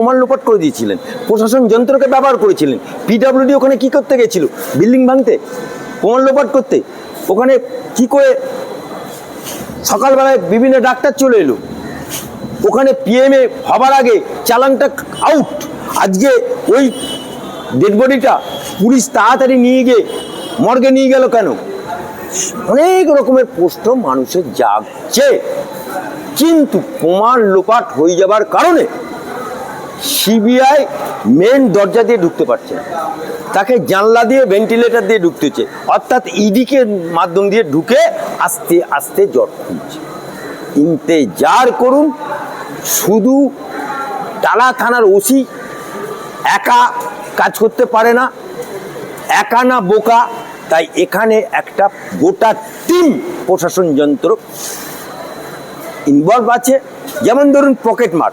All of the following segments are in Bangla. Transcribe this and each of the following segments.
প্রমাণ লোপাট করে দিয়েছিলেন। প্রশাসন যন্ত্রকে ব্যবহার করেছিলেন। পিডাব্লিউডি ওখানে কি করতে গেছিল? বিল্ডিং ভাঙতে? প্রমাণ লোপাট করতে? ওখানে কি করে সকালবেলায় বিভিন্ন ডাক্তার চলে এলো? ওখানে পিএমএ হবার আগে চালানটা আউট আজকে ওই ডেড বডিটা পুলিশ তাড়াতাড়ি নিয়ে গিয়ে মর্গে নিয়ে গেল কেন? অনেক রকমের প্রশ্ন মানুষের জাগছে। কিন্তু প্রমাণ লোপাট হয়ে যাবার কারণে সিবিআই মেন দরজা দিয়ে ঢুকতে পারছে তাকে জানলা দিয়ে ভেন্টিলেটর দিয়ে ঢুকতেছে অর্থাৎ ইডিকে মাধ্যম দিয়ে ঢুকে আস্তে আস্তে জট খুলছে। ইন্তেজার করুন, শুধু টালা থানার ওসি একা কাজ করতে পারে না, একা না বোকা। তাই এখানে একটা গোটা টিম প্রশাসন যন্ত্র ইনভলভ আছে। যেমন ধরুন পকেট মার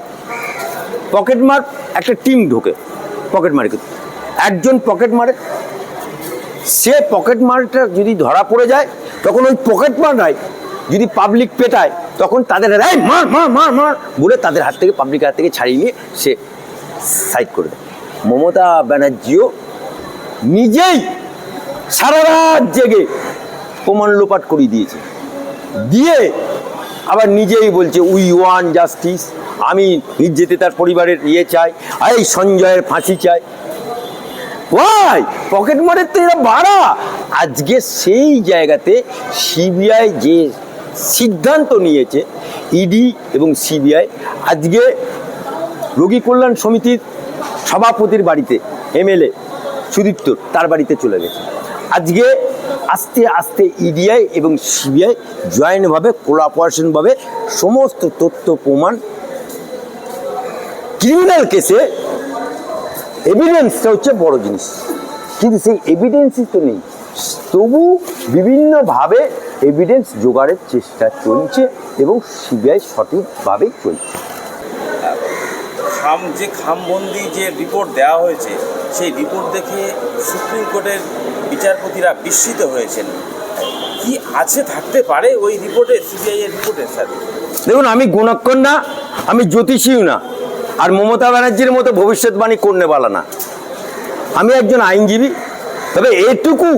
পকেট মার, একটা টিম ঢোকে, পকেট মারে একজন পকেট মারে, সে পকেট মারটা যদি ধরা পড়ে যায়, তখন ওই পকেট মারটাই যদি পাবলিক পেটায়, তখন তাদের এই মার মার মার মার, বলে তাদের হাত থেকে পাবলিক হাত থেকে ছাড়িয়ে নিয়ে সে সাইড করে দেয়। মমতা ব্যানার্জিও নিজেই সারা রাত জেগে প্রমাণ লোপাট করিয়ে দিয়েছে। দিয়ে আবার নিজেই বলছে উই ওয়ান জাস্টিস আমি নির্যাতে তার পরিবারের ইয়ে চাই, আর এই সঞ্জয়ের ফাঁসি চাই। ওয়াই, পকেট মারের তো এরা বাড়া। আজকে সেই জায়গাতে সিবিআই যে সিদ্ধান্ত নিয়েছে ইডি এবং সিবিআই আজকে রোগী কল্যাণ সমিতির সভাপতির বাড়িতে এমএলএ সুদীপ্ত তার বাড়িতে চলে গেছে। আজকে আস্তে আস্তে ইডিআই এবং সিবিআই জয়েন্টভাবে কোলাপারেশনভাবে সমস্ত তথ্য প্রমাণ ক্রিমিনাল কেসে এভিডেন্সটা হচ্ছে বড় জিনিস। কিন্তু সেই এভিডেন্সই তো নেই। তবু বিভিন্নভাবে এভিডেন্স জোগাড়ের চেষ্টা চলছে এবং সিবিআই সঠিকভাবেই চলছে। খাম যে খামবন্দি যে রিপোর্ট দেওয়া হয়েছে সেই রিপোর্ট দেখে সুপ্রিম কোর্টের বিচারপতিরা বিস্মিত হয়েছেন। কি আছে থাকতে পারে ওই রিপোর্টে সিবিআই এর রিপোর্টে স্যার দেখুন আমি গুণাক্ষণ না আমি জ্যোতিষীও না। আর মমতা ব্যানার্জির মতো ভবিষ্যৎবাণী করনেওয়ালা না। আমি একজন আইনজীবী, তবে এটুকু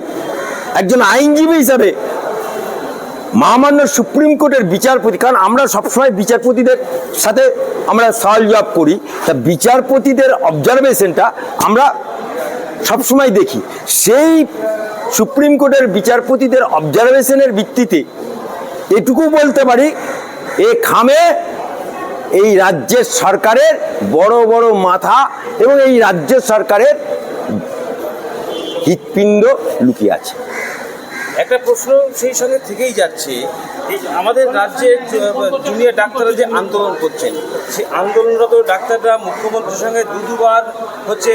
একজন আইনজীবী হিসাবে মহামান্য সুপ্রিম কোর্টের বিচারপতি, কারণ আমরা সবসময় বিচারপতিদের সাথে আমরা সওয়াল জবাব করি, তা বিচারপতিদের অবজারভেশনটা আমরা সবসময় দেখি। সেই সুপ্রিম কোর্টের বিচারপতিদের অবজারভেশনের ভিত্তিতে এটুকু বলতে পারি, এ খামে এই রাজ্যের সরকারের বড় বড় মাথা এবং এই রাজ্য সরকারের হৃৎপিণ্ড লুকিয়ে আছে। একটা প্রশ্ন সেই সঙ্গে থেকেই যাচ্ছে আমাদের রাজ্যের জুনিয়র ডাক্তাররা যে আন্দোলন করছেন, সেই আন্দোলনরত ডাক্তাররা মুখ্যমন্ত্রীর সঙ্গে দু দুবার হচ্ছে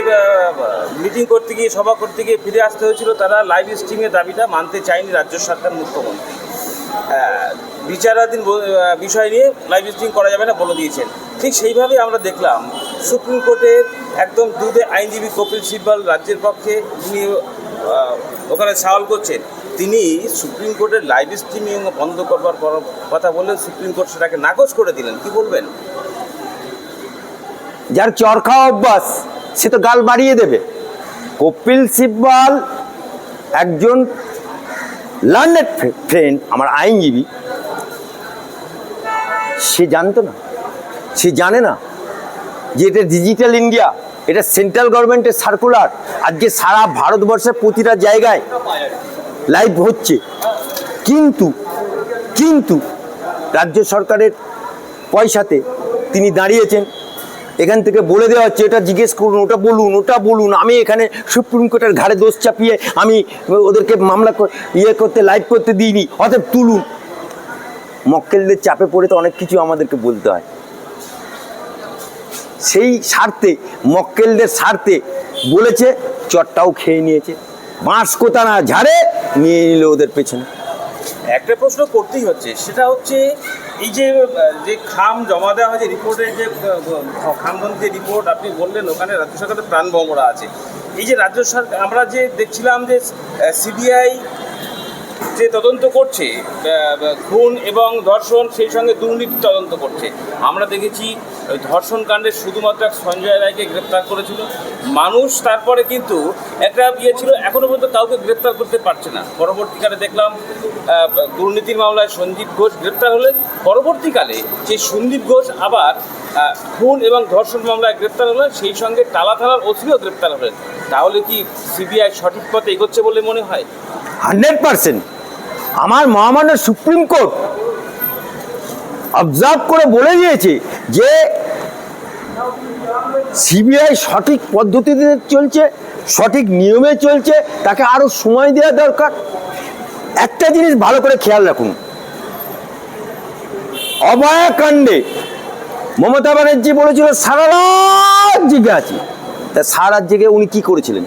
মিটিং করতে গিয়ে, সভা করতে গিয়ে ফিরে আসতে হয়েছিল। তারা লাইভ স্ট্রিমের দাবিটা মানতে চায়নি রাজ্য সরকার মুখ্যমন্ত্রী। বিচারাধীন বিষয় নিয়ে লাইভ স্ট্রিম করা যাবে না বলে দিয়েছেন। ঠিক সেইভাবে আমরা দেখলাম সুপ্রিম কোর্টের একদম দুধে আইনজীবী কপিল সিব্বাল রাজ্যের পক্ষে আহ, ওখানে সাওয়াল করছেন তিনি সুপ্রিম কোর্টের লাইভ স্ট্রিমিং বন্ধ করবার পর- কথা বললেন সুপ্রিম কোর্ট সেটাকে নাকচ করে দিলেন। কি বলবেন? যার চরখা অভ্যাস সে তো গাল বাড়িয়ে দেবে। কপিল সিব্বাল একজন লার্নেড ফ্রেন্ড আমার আইনজীবী। সে জানতো না। সে জানে না যে এটা ডিজিটাল ইন্ডিয়া এটা সেন্ট্রাল গভর্নমেন্টের সার্কুলার আজকে সারা ভারতবর্ষের প্রতিটা জায়গায় লাইভ হচ্ছে। কিন্তু কিন্তু রাজ্য সরকারের পয়সাতে তিনি দাঁড়িয়েছেন। এখান থেকে বলে দেওয়া হচ্ছে, এটা জিজ্ঞেস করুন, ওটা বলুন ওটা বলুন। আমি এখানে সুপ্রিম কোর্টের ঘাড়ে দোষ চাপিয়ে আমি ওদেরকে মামলা ইয়ে করতে লাইভ করতে দিইনি। অতএব তুলুন। মক্কেলদের চাপে পড়ে তো অনেক কিছু আমাদেরকে বলতে হয়। সেই স্বার্থে, মক্কেলদের স্বার্থে বলেছে, চটটাও খেয়ে নিয়েছে। বাঁশ কোথা না ঝাড়ে নিয়ে নিল ওদের পেছনে। একটা প্রশ্ন করতেই হচ্ছে, সেটা হচ্ছে এই যে যে খাম জমা দেওয়া হয়েছে, রিপোর্টের যে যে রিপোর্ট আপনি বললেন, ওখানে রাজ্য সরকারের প্রাণ বমরা আছে। এই যে রাজ্য সরকার আমরা যে দেখছিলাম যে সিবিআই যে তদন্ত করছে খুন এবং ধর্ষণ, সেই সঙ্গে দুর্নীতি তদন্ত করছে। আমরা দেখেছি ধর্ষণ কাণ্ডে শুধুমাত্র এক সঞ্জয় রায়কে গ্রেপ্তার করেছিল। মানুষ তারপরে কিন্তু একটা ইয়ে ছিল এখনও পর্যন্ত কাউকে গ্রেপ্তার করতে পারছে না। পরবর্তীকালে দেখলাম দুর্নীতির মামলায় সন্দীপ ঘোষ গ্রেপ্তার হলেন। পরবর্তীকালে সেই সন্দীপ ঘোষ আবার খুন এবং ধর্ষণ মামলায় গ্রেপ্তার হলেন, সেই সঙ্গে টালা থানার ওসিও গ্রেপ্তার হলেন। তাহলে কি সিবিআই সঠিক পথে এগোচ্ছে বলে মনে হয়? Hundred percent. আমার মহামান্য সুপ্রিম কোর্ট অবজার্ভ করে বলে দিয়েছে যে সিবিআই সঠিক পদ্ধতিতে চলছে, সঠিক নিয়মে চলছে, তাকে আরও সময় দেওয়া দরকার। একটা জিনিস ভালো করে খেয়াল রাখুন। অভয়াকাণ্ডে মমতা ব্যানার্জি বলেছিল, সারা রাত জেগে আছি। তা সারা রাত জেগে উনি কি করেছিলেন?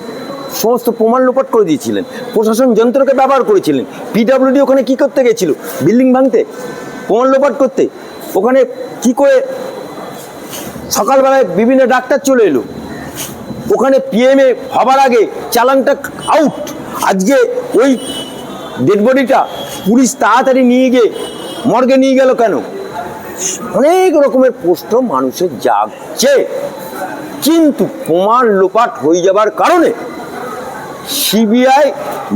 সমস্ত প্রমাণ লোপাট করে দিয়েছিলেন। প্রশাসন যন্ত্রকে ব্যবহার করেছিলেন। পিডাব্লিউডি ওখানে কি করতে গেছিল? বিল্ডিং ভাঙতে? প্রমাণ লোপাট করতে? ওখানে কি করে সকালবেলায় বিভিন্ন ডাক্তার চলে এলো? ওখানে পিএমএ হবার আগে চালানটা আউট আজকে ওই ডেড বডিটা পুলিশ তাড়াতাড়ি নিয়ে গিয়ে মর্গে নিয়ে গেল কেন? অনেক রকমের প্রশ্ন মানুষের জাগছে। কিন্তু প্রমাণ লোপাট হয়ে যাবার কারণে সিবিআই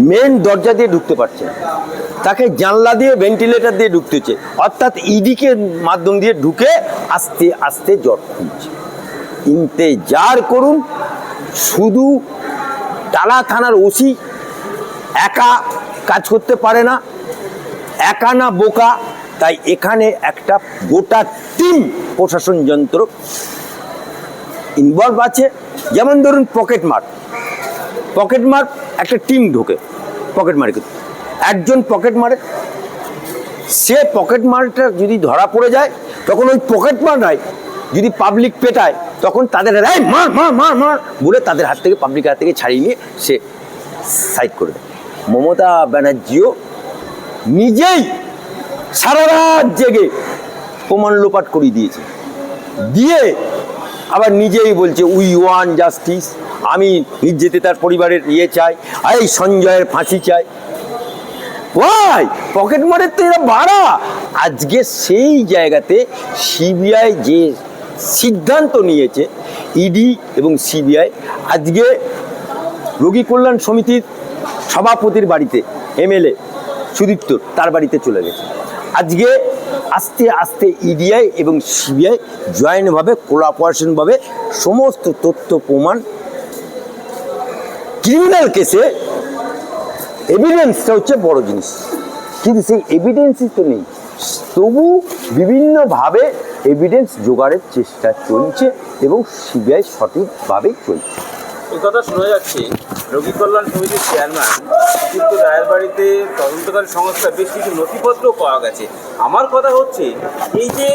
মেন দরজা দিয়ে ঢুকতে পারছে তাকে জানলা দিয়ে ভেন্টিলেটর দিয়ে ঢুকতেছে অর্থাৎ ইডিকে মাধ্যম দিয়ে ঢুকে আস্তে আস্তে জট খুলছে ইন্তেজার করুন, শুধু টালা থানার ওসি একা কাজ করতে পারে না, একা না বোকা। তাই এখানে একটা গোটা টিম প্রশাসন যন্ত্র ইনভলভ আছে। যেমন ধরুন পকেট মার পকেট মার, একটা টিম ঢোকে পকেট মারে একজন পকেট মারে, সে পকেট মারটা যদি ধরা পড়ে যায়, তখন ওই পকেট মারাই যদি পাবলিক পেটায়, তখন তাদের এই, মার মার মার মার, বলে তাদের হাত থেকে পাবলিক হাত থেকে ছাড়িয়ে নিয়ে সে সাইড করে দেয়। মমতা ব্যানার্জিও নিজেই সারা রাত জেগে প্রমাণ লোপাট করিয়ে দিয়েছে। দিয়ে আবার নিজেই বলছে উই ওয়ান জাস্টিস আমি নির্যাতে তার পরিবারের ইয়ে চাই, আর এই সঞ্জয়ের ফাঁসি চাই। ওয়াই, পকেট মারের তো এরা ভাড়া। আজকে সেই জায়গাতে সিবিআই যে সিদ্ধান্ত নিয়েছে ইডি এবং সিবিআই আজকে রোগী কল্যাণ সমিতির সভাপতির বাড়িতে এমএলএ সুদীপ্ত, তার বাড়িতে চলে গেছে। আজকে আস্তে আস্তে ইডিআই এবং সিবিআই জয়েন্টভাবে কোলাপারেশনভাবে সমস্ত তথ্য প্রমাণ ক্রিমিনাল কেসে এভিডেন্সটা হচ্ছে বড় জিনিস। কিন্তু সেই এভিডেন্সই তো নেই। তবু বিভিন্নভাবে এভিডেন্স জোগাড়ের চেষ্টা চলছে এবং সিবিআই সঠিকভাবেই চলছে। এই কথা শোনা যাচ্ছে, রোগী কল্যাণ সমিতির চেয়ারম্যান কিন্তু রায়ের বাড়িতে তদন্তকারী সংস্থা বেশ কিছু নথিপত্র পাওয়া গেছে। আমার কথা হচ্ছে, এই যে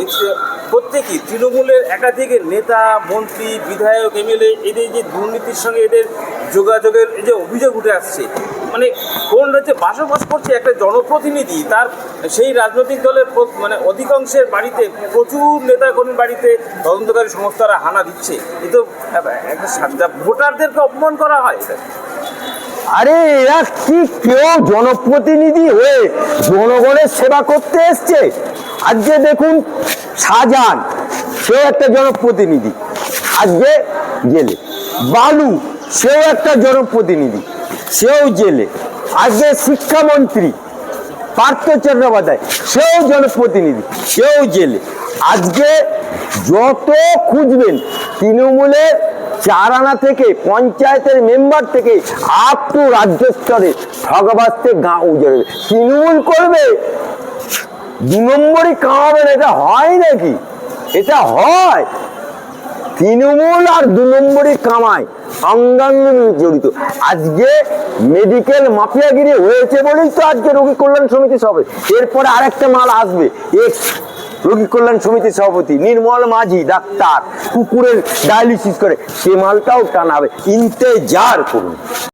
এই যে প্রত্যেকেই তৃণমূলের একাধিক নেতা, মন্ত্রী, বিধায়ক, এমএলএ, এদের যে দুর্নীতির সঙ্গে এদের যোগাযোগের যে অভিযোগ উঠে আসছে মানে কোন রাজ্যে বাসবাস করছে একটা জনপ্রতিনিধি, তার সেই রাজনৈতিক দলের মানে অধিকাংশের বাড়িতে প্রচুর নেতাকর্মীর বাড়িতে তদন্তকারী সংস্থারা হানা দিচ্ছে। এ তো একটা ভোটারদেরকে অপমান করা হয়। আরে এরা কি কেউ জনপ্রতিনিধি হয়ে জনগণের সেবা করতে এসছে? আজকে দেখুন শাহজাহান, সে একটা জনপ্রতিনিধি। আজকে জেলে। বালু, সেও একটা জনপ্রতিনিধি, সেও জেলে। আজকে শিক্ষামন্ত্রী, পার্থ চট্টোপাধ্যায় সেও জনপ্রতিনিধি, সেও জেলে। আজকে যত খুঁজবেন তৃণমূলের চার আনা থেকে, পঞ্চায়েতের মেম্বার থেকে আপ টু রাজ্য স্তরে ঠগবাস্তে গা উজড়ে তৃণমূল করবে দু নম্বরই কামাবেন এটা হয় নাকি? এটা হয়। তৃণমূল আর দু নম্বরই কামায় অঙ্গাঙ্গ জড়িত। আজকে মেডিকেল মাফিয়াগিরি হয়েছে বলেই তো আজকে রোগী কল্যাণ সমিতি সবে এরপরে আরেকটা মাল আসবে এক্স রোগী কল্যাণ সমিতির সভাপতি, নির্মল মাঝি, ডাক্তার, কুকুরের ডায়ালিসিস করে, সে মালটাও টানাবে। ইন্তেজার করুন।